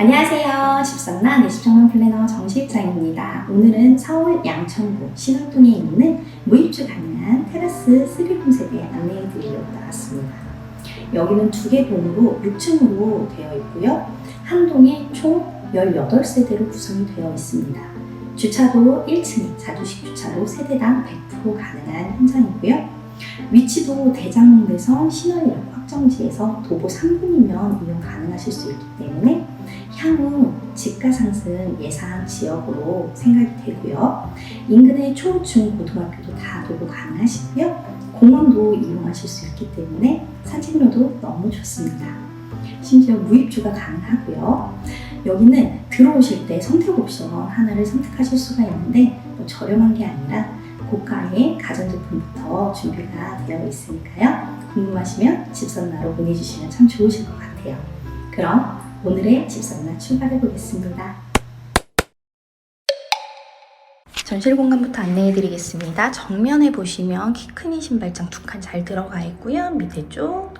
안녕하세요. 집상나 내집정원 플래너 정실장입니다. 오늘은 서울 양천구 신월동에 있는 무입주 가능한 테라스 3룸 세대 안내해 드리려고 나왔습니다. 여기는 두 개 동으로 6층으로 되어 있고요. 한 동에 총 18세대로 구성이 되어 있습니다. 주차도 1층에 자주식 주차로 세대당 100% 가능한 현장이고요. 위치도 대장동에서 신월역 확정지에서 도보 3분이면 이용 가능하실 수 있기 때문에 향후 집가 상승 예상 지역으로 생각이 되고요. 인근의 초, 중, 고등학교도 다 도보 가능하시고요. 공원도 이용하실 수 있기 때문에 산책로도 너무 좋습니다. 심지어 무입주가 가능하고요. 여기는 들어오실 때 선택 옵션 하나를 선택하실 수가 있는데 뭐 저렴한 게 아니라 고가의 가전제품부터 준비가 되어 있으니까요. 궁금하시면 집선나로 보내주시면 참 좋으실 것 같아요. 그럼 오늘의 집선나 출발해 보겠습니다. 전실 공간부터 안내해 드리겠습니다. 정면에 보시면 키 큰 신발장 두 칸 잘 들어가 있고요. 밑에 쪽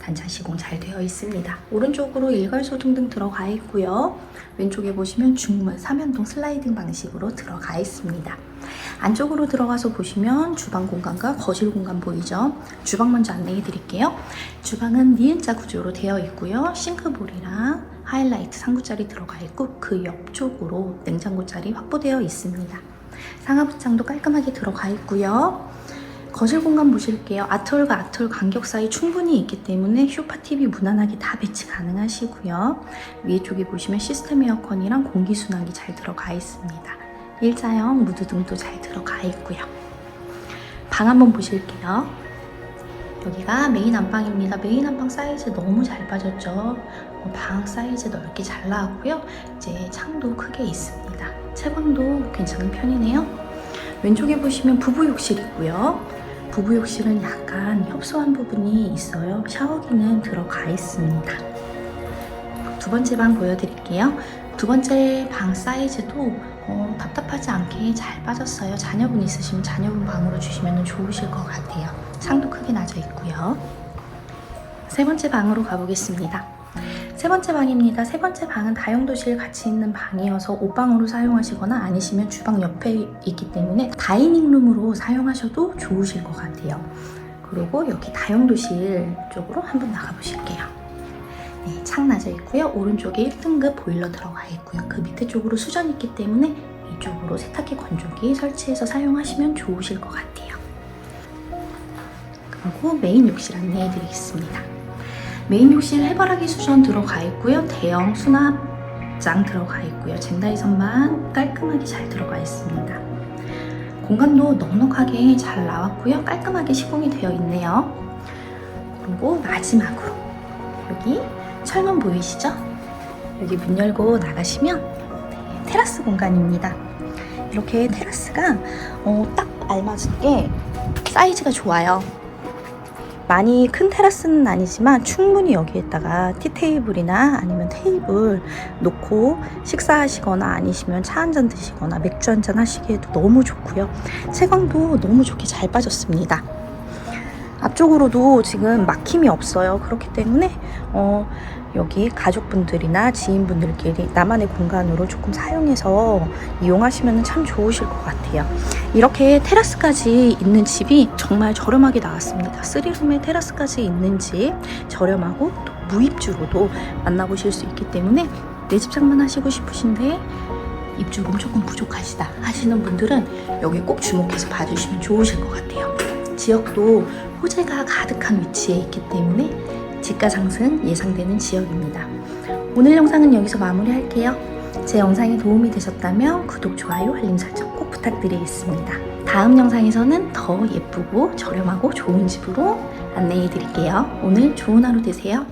단차 시공 잘 되어 있습니다. 오른쪽으로 일괄 소등 등 들어가 있고요. 왼쪽에 보시면 중문 3연동 슬라이딩 방식으로 들어가 있습니다. 안쪽으로 들어가서 보시면 주방 공간과 거실 공간 보이죠? 주방 먼저 안내해 드릴게요. 주방은 니은자 구조로 되어 있고요. 싱크볼이랑 하이라이트 상구자리 들어가 있고 그 옆쪽으로 냉장고 자리 확보되어 있습니다. 상하부장도 깔끔하게 들어가 있고요. 거실 공간 보실게요. 아트홀과 아트홀 간격 사이 충분히 있기 때문에 쇼파 TV 무난하게 다 배치 가능하시고요. 위에 쪽에 보시면 시스템 에어컨이랑 공기순환기 잘 들어가 있습니다. 일자형 무드 등도 잘 들어가 있고요. 방 한번 보실게요. 여기가 메인 안방입니다. 메인 안방 사이즈 너무 잘 빠졌죠. 어, 방 사이즈 넓게 잘 나왔고요. 이제 창도 크게 있습니다. 채광도 괜찮은 편이네요. 왼쪽에 보시면 부부 욕실이고요. 부부 욕실은 약간 협소한 부분이 있어요. 샤워기는 들어가 있습니다. 두 번째 방 보여드릴게요. 두 번째 방 사이즈도 어, 답답하지 않게 잘 빠졌어요. 자녀분 있으시면 자녀분 방으로 주시면 좋으실 것 같아요. 창도 크게 나져 있고요. 세 번째 방으로 가보겠습니다. 세 번째 방입니다. 세 번째 방은 다용도실 같이 있는 방이어서 옷방으로 사용하시거나 아니시면 주방 옆에 있기 때문에 다이닝룸으로 사용하셔도 좋으실 것 같아요. 그리고 여기 다용도실 쪽으로 한번 나가보실게요. 네, 창 나져 있고요. 오른쪽에 1등급 보일러 들어가 있고요. 그 밑에 쪽으로 수전 있기 때문에 이쪽으로 세탁기 건조기 설치해서 사용하시면 좋으실 것 같아요. 그리고 메인 욕실 안내해 드리겠습니다. 메인 욕실 해바라기 수전 들어가 있고요. 대형 수납장 들어가 있고요. 젠다이선만 깔끔하게 잘 들어가 있습니다. 공간도 넉넉하게 잘 나왔고요. 깔끔하게 시공이 되어 있네요. 그리고 마지막으로 여기 철문 보이시죠? 여기 문 열고 나가시면 네, 테라스 공간입니다. 이렇게 테라스가 어, 딱 알맞게 사이즈가 좋아요. 많이 큰 테라스는 아니지만 충분히 여기에다가 티테이블이나 아니면 테이블 놓고 식사하시거나 아니시면 차 한 잔 드시거나 맥주 한 잔 하시기에도 너무 좋고요. 채광도 너무 좋게 잘 빠졌습니다. 앞쪽으로도 지금 막힘이 없어요. 그렇기 때문에 어, 여기 가족분들이나 지인분들끼리 나만의 공간으로 조금 사용해서 이용하시면 참 좋으실 것 같아요. 이렇게 테라스까지 있는 집이 정말 저렴하게 나왔습니다. 3룸에 테라스까지 있는 집 저렴하고 또 무입주로도 만나보실 수 있기 때문에 내 집 장만하시고 싶으신데 입주금 조금 부족하시다 하시는 분들은 여기 꼭 주목해서 봐주시면 좋으실 것 같아요. 지역도 호재가 가득한 위치에 있기 때문에 집가 상승 예상되는 지역입니다. 오늘 영상은 여기서 마무리할게요. 제 영상이 도움이 되셨다면 구독, 좋아요, 알림 설정 꼭 부탁드리겠습니다. 다음 영상에서는 더 예쁘고 저렴하고 좋은 집으로 안내해 드릴게요. 오늘 좋은 하루 되세요.